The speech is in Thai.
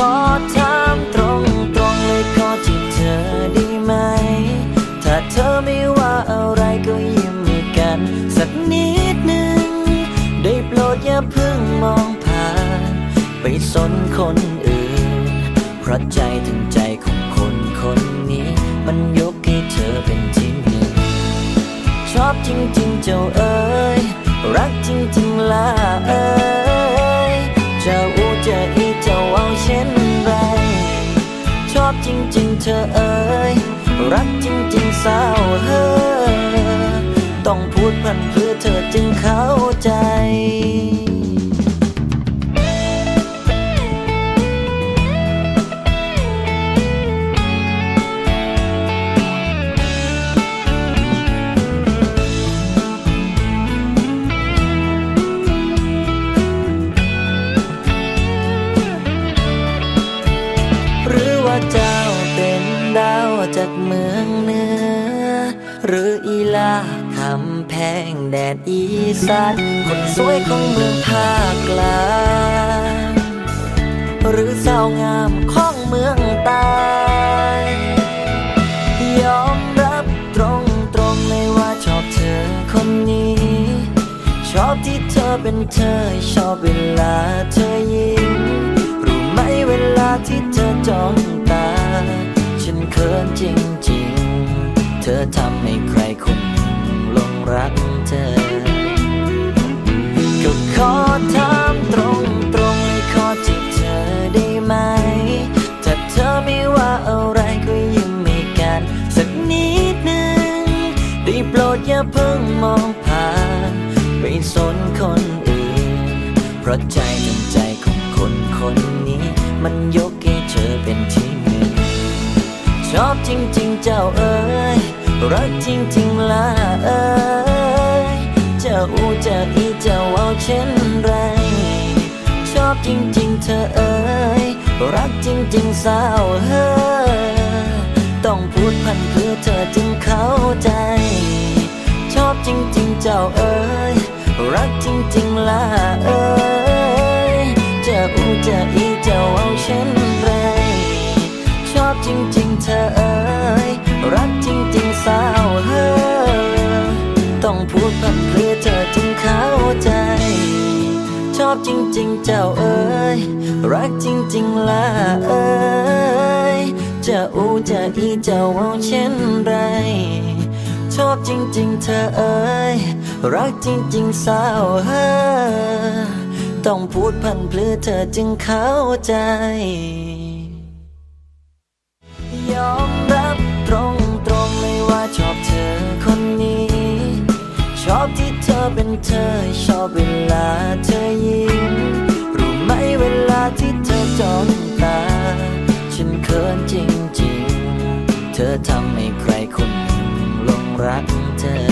อขอถามตรงตรงๆเลยขอที่เธอได้ไหม ถ้าเธอไม่ว่าอะไรก็ยิ้มกัน สักนิดหนึ่ง ได้โปรดอย่าเพิ่งมองผ่าน ไปสนคนอื่น เพราะใจถึงใจของคนคนนี้ มันยกให้เธอเป็นที่หนึ่ง ชอบจริง ๆ เจ้าเอ๋ยรักจริง ๆล่ะเอ๋ยจะอูจะอี จริงเธอเอ๋ยรักจริงๆสาวเฮ้อต้องพูดพันเพื่อเธอจึงเข้าใจหรือว่าเจ้า เป็นดาวจากเมืองเหนือ หรืออีลาคำแพงแดดอีสานคนสวยของเมืองภาคกลางหรือสาวงามของเมืองใต้ยอมรับตรงตรงๆเลยว่าชอบเธอคนนี้ ชอบที่เธอเป็นเธอ ชอบเวลาเธอ อทำให้ใครคนหนึ่งลงรักเธอ ก็ขอถามตรงตรงๆขอจีบเธอได้ไหม ถ้าเธอไม่ว่าอะไรก็ยิ้มให้กัน สักนิดหนึ่งได้โปรดอย่าเพิ่งมองผ่าน ไปสนคนอื่น เพราะใจทั้งใจของคนคนนี้ มันยกให้เธอเป็นที่หนึ่ง ชอบจริงๆเจ้าเอ๋ย รักจริงๆละเอยเจ้าอูเจ้าอีเจ้าเอาเช่นไร ชอบจริงๆเธอเอ้ยรักจริงๆสาวเฮ้ย พูดพันเพื่อเธอจึงเข้าใจ ชอบจริงๆเจ้าเอ๋ยรักจริงๆล่ะเอ๋ยจะอูจะอีจะเอาเช่นไร ชอบจริงๆเธอเอ๋ยรักจริงๆสาวเฮ้อต้องพูดพันเพื่อเธอจึงเข้าใจ เธอเป็นเธอชอบเวลาเธอยิ้มรู้ไหมเวลาที่เธอจ้องตา ฉันเขินจริงๆ เธอทำให้ใครคนหนึ่งหลงรักเธอ